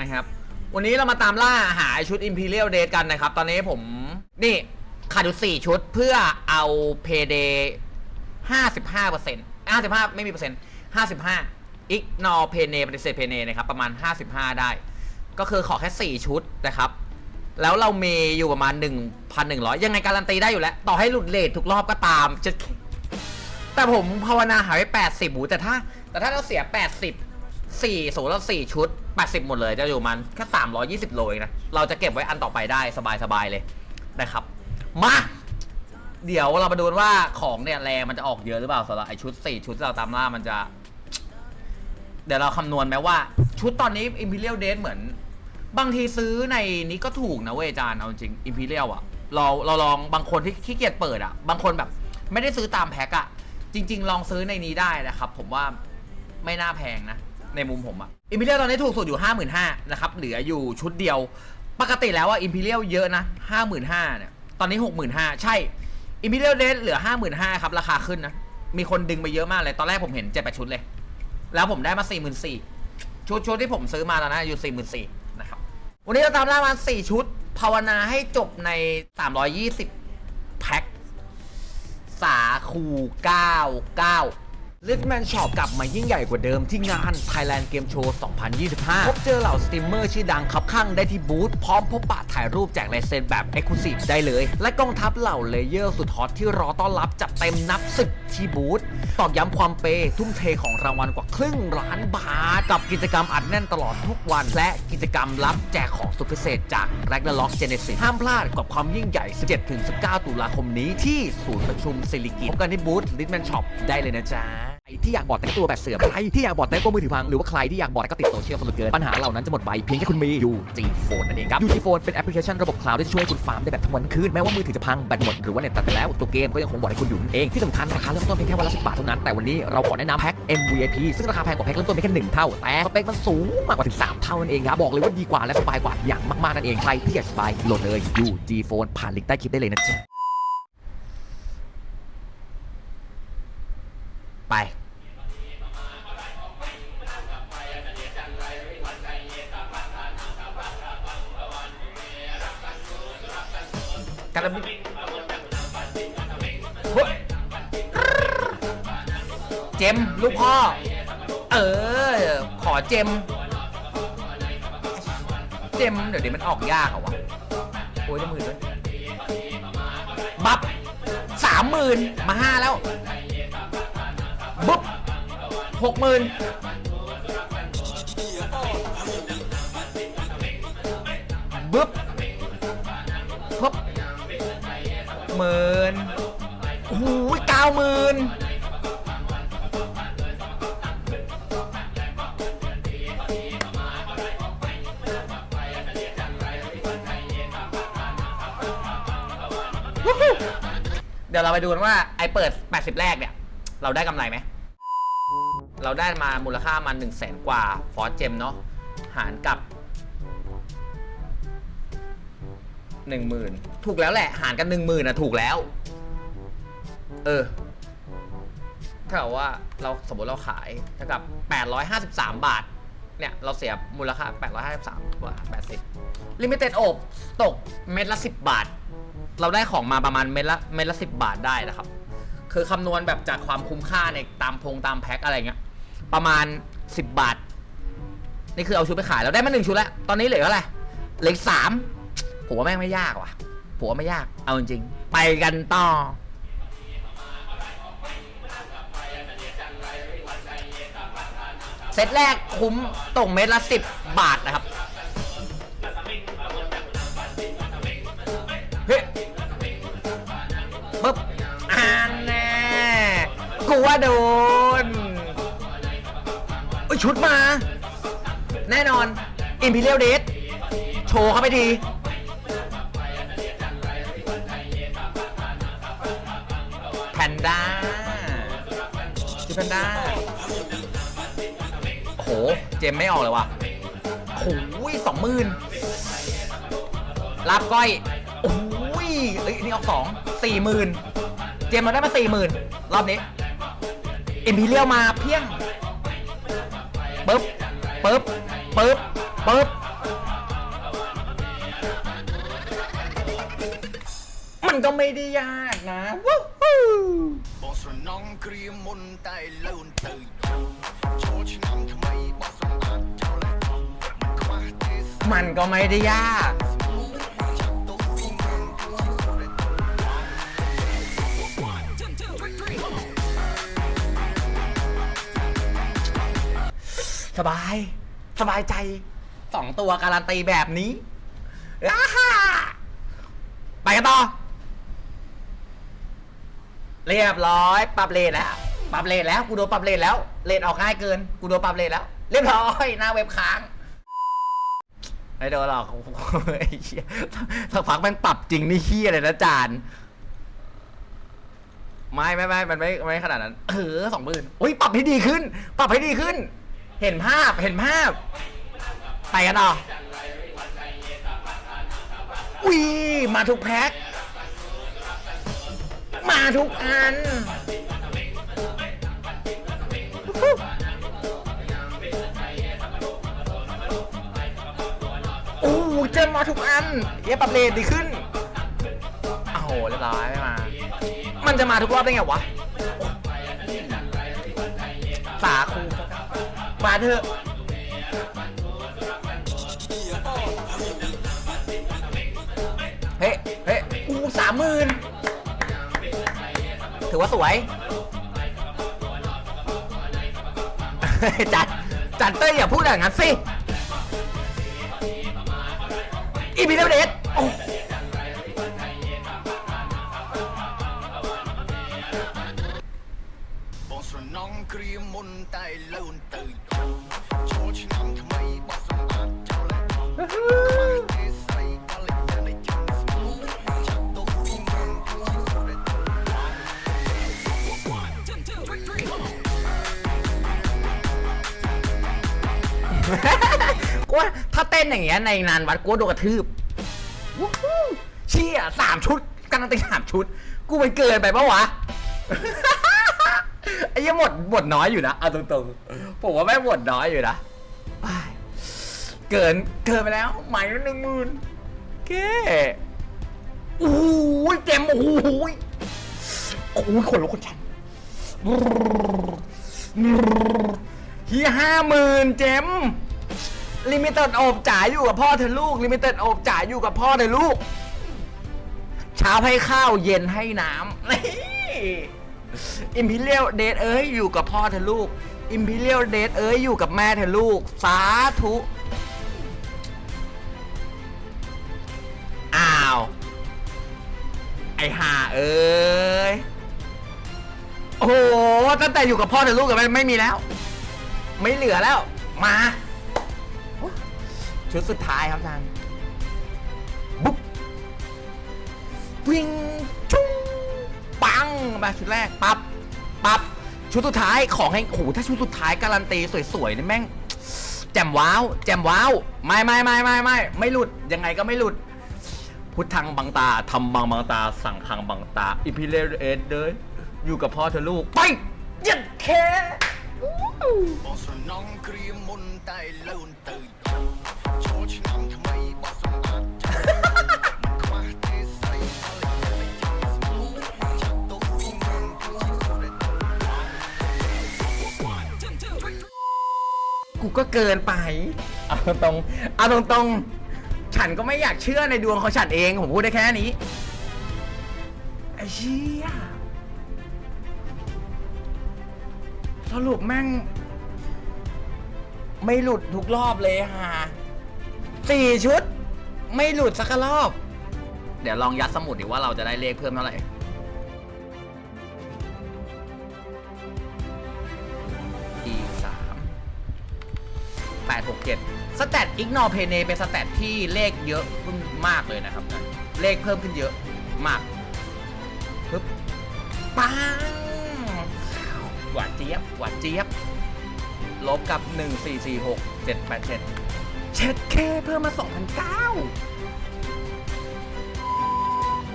นะครับ วันนี้เรามาตามล่าหาชุด Imperial Date กันนะครับ ตอนนี้ผมนี่ขาดอยู่4ชุดเพื่อเอา Payday 55เปอร์เซ็นต์55ไม่มีเปอร์เซ็นต์55 Ignore Payday ปฏิเสธ Payday นะครับประมาณ 55 ได้ ก็คือขอแค่ 4 ชุดนะครับ แล้วเรามีอยู่ประมาณ 1,100 ยังไงการันตีได้อยู่แล้ว ต่อให้หลุดเลททุกรอบก็ตามจะแต่ผมภาวนาหายไว้80หูแต่ถ้า แต่ถ้าเราเสีย 80 4สมมติเรา4ชุด 80 หมดเลยจะอยู่มันแค่320 โลเองนะ เราจะเก็บไว้อันต่อไปได้สบายๆเลยนะครับ มา เดี๋ยวเรามาดูว่าของเนี่ยแรงมันจะออกเยอะหรือเปล่าสำหรับไอชุด 4 ชุดที่เราตามล่ามันจะ เดี๋ยวเราคำนวณไหมว่า ชุดตอนนี้ Imperial Date เหมือน บางทีซื้อในนี้ก็ถูกนะเว้ยอาจารย์เอาจริง Imperial อะเราเราลองบางคนที่ขี้เกียจเปิดอะบางคนแบบ ไม่ได้ซื้อตามแพ็คอะจริง ๆ ลองซื้อในนี้ได้นะครับ ผมว่าไม่น่าแพงนะ ในมุมผมอะ Imperial ตอนนี้ถูกสุดอยู่ 55,000นะครับเหลืออยู่ชุดเดียว ปกติแล้วอะ Imperial เยอะนะ 55,000เนี่ยตอนนี้ 65,000ใช่ Imperial Date เหลือ 55,000ครับราคาขึ้นนะ มีคนดึงไปเยอะมากเลย ตอนแรกผมเห็น7 8ชุดเลย แล้วผมได้มา 44,000ชุดชุดที่ผมซื้อมาตอนนั้นอยู่44,000นะครับวันนี้เราตามล่ามา 4 ชุด ภาวนาให้จบใน 320 แพ็คสาคู 99 l i t m a n Shop กลับมายิ่งใหญ่กว่าเดิมที่งาน Thailand Game Show 2025 พบเจอเหล่าสตรีมเมอร์ชื่อดังขับข้างได้ที่บูธพร้อมพบปะถ่ายรูปแจกลายเซ็นแบบ e x c l u s i v e ได้เลย และกองทัพเหล่าเลเยอร์สุดฮอตที่รอต้อนรับจัดเต็มนับสิบที่บูธตอกย้ำความเปย์ทุ่มเทของรางวัลกว่าครึ่งล้านบาท กับกิจกรรมอัดแน่นตลอดทุกวัน และกิจกรรมรับแจกของสุดพิเศษจาก Ragnarok Genesis ห้ามพลาดกับความยิ่งใหญ่ 17-19 ตุลาคมนี้ที่ศูนย์ประชุมสิริกิติ์พบกันที่บูธ l i t m a n Shop ได้เลยนะจ๊ะ ใครที่อยากบอดแต่งตัวแบบเสื่อมใครที่อยากบอดแต่งตัวมือถือพัง หรือว่าใครที่อยากบอดแล้วก็ติดโซเชียลสนุกเกิน ปัญหาเหล่านั้นจะหมดไปเพียงแค่คุณมี UG Phone นั่นเองครับ UG Phone เป็นแอปพลิเคชันระบบคลาวด์ที่จะช่วยคุณฟาร์มได้แบบทั้งวันทั้งคืน แม้ว่ามือถือจะพัง แบตหมด หรือว่าเน็ตตัดไปแล้ว ตัวเกมก็ยังคงบอดให้คุณอยู่นั่นเอง ที่สำคัญราคาเริ่มต้นเพียงแค่วันละ10บาทเท่านั้น แต่วันนี้เราขอแนะนำแพ็ค MVP ซึ่งราคาแพงกว่าแพ็คเริ่มต้นเพียงแค่หนึ่งเท่า แต่สเปคมันสูงมากกว่าถึงสามเท่านั่นเองครับบอกเลยว่าดีกว่าและสบายกว่าอย่างมากๆนั่นเองใครที่อยากสบายโหลดเลย UG Phone ผ่านลิงก์ใต้คลิปได้เลยนะจ๊ะไปารบิเจมลูกพ่อ เออ ขอเจม เจม เดี๋ยวนี้มันออกยากเหรอวะ โอ้ยได้หมื่นด้วยบัฟสามหมื่นมาห้าแล้ว บุ๊บหกหมื่นบุ๊บปุ๊บ หมื่นโอ้โหเก้าหมื่นเดี๋ยวเราไปดูกันว่าไอเปิด 80 แรกเนี่ย เราได้กำไรไหม เราได้มามูลค่ามัน1 0 0 0 0แสนกว่า ฟอสเจมเนาะ หารกับ หนึ่งหมื่นถูกแล้วแหละ หารกันหนึ่งหมื่นนะถูกแล้ว เออ ถ้าเกิดว่าเราสมมติเราขายเท่ากับแปดร้อยห้าสิบสามบาท เนี่ย เราเสียมูลค่าแปดร้อยห้าสิบสามบาทแปดสิบลิมิเต็ดอบตกเม็ดละสิบบาท เราได้ของมาประมาณเม็ดละเม็ดละสิบบาทได้นะครับ คือคำนวณแบบจากความคุ้มค่าในตามพงตามแพ็คอะไรเงี้ย ประมาณสิบบาท นี่คือเอาชุดไปขายเราได้มาหนึ่งชุดแล้ว ตอนนี้เหลืออะไหร่เหลือสาม ผมว่าแม่งไม่ยากว่ะผมว่าไม่ยาก เอาจริงๆไปกันต่อ เซตแรกคุ้มตรงเม็ดละสิบบาทนะครับ เฮ้ยปึ๊บอ่านแน่กูว่าโดนเอ้ยชุดมา แน่นอน Imperial Date โชว์เข้าไปที นด้าจูแพนด้าโอ้โห เจมไม่ออกเลยว่ะโอ้ยสองหมื่นลาบก้อย โอ้ยเอ้ยนี่ออกสองสี่หมื่นเจมมาได้มาสี่หมื่นรอบนี้เอ็มพีเรียวมาเพียงปึ๊บปึ๊บปึ๊บปึ๊บมันก็ไม่ได้ยากนะวู้ฮู้ គ្រាមុនតែលូនទៅចូលឆ្នាំថ្មីបោះសម្បត្តិចូលឲ្យអស់មិនខ្វះទេ มันก็ไม่ได้ยาก ចាប់ទុកពីមុនគឺជាសុរិទ្ធ สบาย สบายใจ สองตัวการันตีแบบนี้อ้าฮ่าไปกันต่อ เรียบร้อย ปรับเลทแล้วปรับเลทแล้วกูโดนปรับเลทแล้วเลทออกง่ายเกินกูโดนปรับเลทแล้ว เรียบร้อยหน้าเว็บค้างไม่โดนหรอกไอ้เหี้ยสักพักแม่งปรับจริงนี่เฮียเลยนะจานไม่ไม่ไม่มันไม่ไม่ขนาดนั้น เออสองหมื่นอุ้ยปรับให้ดีขึ้น ปรับให้ดีขึ้น เห็นภาพเห็นภาพ ไปกันต่ออุ้ยมาทุกแพ็ค มาทุกอัน โอ้โหเจมมาทุกอัน เย้ปรับเลทดีขึ้นโอ้โหเรียบร้อยไม่มา มันจะมาทุกรอบได้ไงวะสาคูมาเถอะเฮ้ เฮ้อู้สามหมื่น ถือว่าสวย จัด จัดเต้ยอย่าพูดอย่างนั้นสิ อีพีเดเดสโอ้ បោះស្រណងគ្រាមុនតែលូនទៅ นอย่างเงี้ยในงานวัดกูโดนกระทืบวู้ฮู้เชี่ยสามชุดการันตีสามชุด กูมันเกินไปปะวะ ไอ้ยังหมดหมดน้อยอยู่นะเอาตรงๆผมว่าแม่งหมดน้อยอยู่นะเกินเกินไปแล้วหม่ละหนึ่งหมื่นเก้โอ้โหเจมโอ้โหโอ้โหขนลุกขนชันเฮียห้าหมื่นเจม ลิมิเต็ดโอบจ่ายอยู่กับพ่อเธอลูกลิมิเต็ดโอบจ่ายอยู่กับพ่อเธอลูก เช้าให้ข้าวเย็นให้น้ำนี่อิมพีเรียลเดทเอ้ยอยู่กับพ่อเธอลูกอิมพีเรียลเดทเอ้ยอยู่กับแม่เธอลูก สาธุ อ้าว ไอห่าเอ้ย โอ้โหตั้งแต่อยู่กับพ่อเธอลูกกับแม่ไม่มีแล้ว ไม่เหลือแล้ว มา ชุดสุดท้ายครับอาจารย์บุ๊บวิ่งจุ้งปังมาชุดแรกปับปับชุดสุดท้ายของให้โอ้โหถ้าชุดสุดท้ายการันตีสวยๆนี่แม่งแจ่มว้าวแจ่มว้าวไม่ไม่ไม่ไม่ไม่ไม่หลุดยังไงก็ไม่หลุด พุทธังบังตาทำบังบังตา สั่งคังบังตาอิพิเลเอสเดยอยู่กับพ่อเธอลูกไปยัดแค่ กูก็เกินไป เอาตรงเอาตรงๆ ฉันก็ไม่อยากเชื่อในดวงของฉันเอง ผมพูดได้แค่นี้ ไอ้เชี่ยสรุปแม่ง ไม่หลุดทุกรอบเลยฮะ สี่ชุด ไม่หลุดสักรอบ เดี๋ยวลองยัดสมุดดิว่าเราจะได้เลขเพิ่มเท่าไหร่อีสามแปดหกเจ็ดสแตทอิกนอเพเนเป็นสแตทที่เลขเยอะขึ้นมากเลยนะครับเลขเพิ่มขึ้นเยอะมากปึ๊บปังหวานเจี๊ยบหวานเจี๊ยบ ลบกับ 1 4 4 6 7 8 7 เช็ดเคเพิ่มมา2,009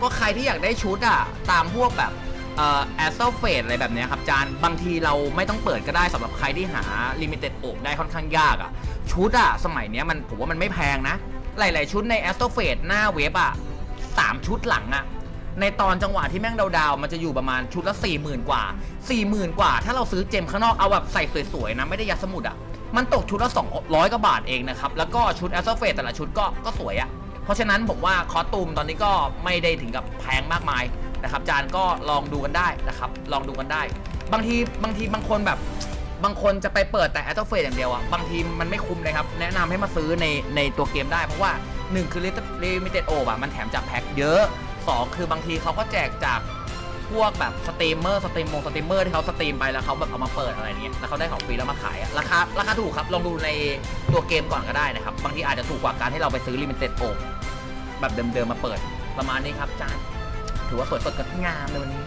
ก็ใครที่อยากได้ชุดอะ ตามพวกแบบเอ่อแอสโซเฟอะไรแบบเนี้ยครับจานบางทีเราไม่ต้องเปิดก็ได้สำหรับใครที่หาลิมิเต็ดอกได้ค่อนข้างยากอะ ชุดอะ สมัยนี้มันผมว่ามันไม่แพงนะ หลาย ๆ ชุดในแอสโ o เฟหน้าเว็บอะสามชุดหลังอะ ในตอนจังหวะที่แม่งดาวๆมันจะอยู่ประมาณชุดละ4 0,000กว่า40,000กว่า ถ้าเราซื้อเจมข้างนอกเอาแบบใส่สวยๆนะไม่ได้ยัดสมุดอะมันตกชุดละ200กว่าบาทเองนะครับ แล้วก็ชุดแอสโซเฟตแต่ละชุดก็ก็สวยอะเพราะฉะนั้นผมว่าคอสตูมตอนนี้ก็ไม่ได้ถึงกับแพงมากมายนะครับ จานก็ลองดูกันได้นะครับ ลองดูกันได้ บางทีบางทีบางคนแบบ บางคนจะไปเปิดแต่ a t o f a c e อย่างเดียวอะ บางทีมันไม่คุ้มเลยครับ แนะนำให้มาซื้อในในตัวเกมได้ เพราะว่า 1 คือ Limited O อะมันแถมจากแพ็คเยอะ 2 คือบางทีเขาก็แจกจากพวกแบบสตรีมเมอร์สตรีมมงสตรีมเมอร์ที่เขาสตรีมไปแล้วเขาแบบเอามาเปิดอะไรเงี้ยแล้วเขาได้ของฟรีแล้วมาขายอะราคาราคาถูกครับ ลองดูในตัวเกมก่อนก็ได้นะครับ บางทีอาจจะถูกกว่าการที่เราไปซื้อลิมิเต็ดโอแบบเดิมๆมาเปิดประมาณนี้ครับจานถือว่าสวยสดงดงามเลยวันนี้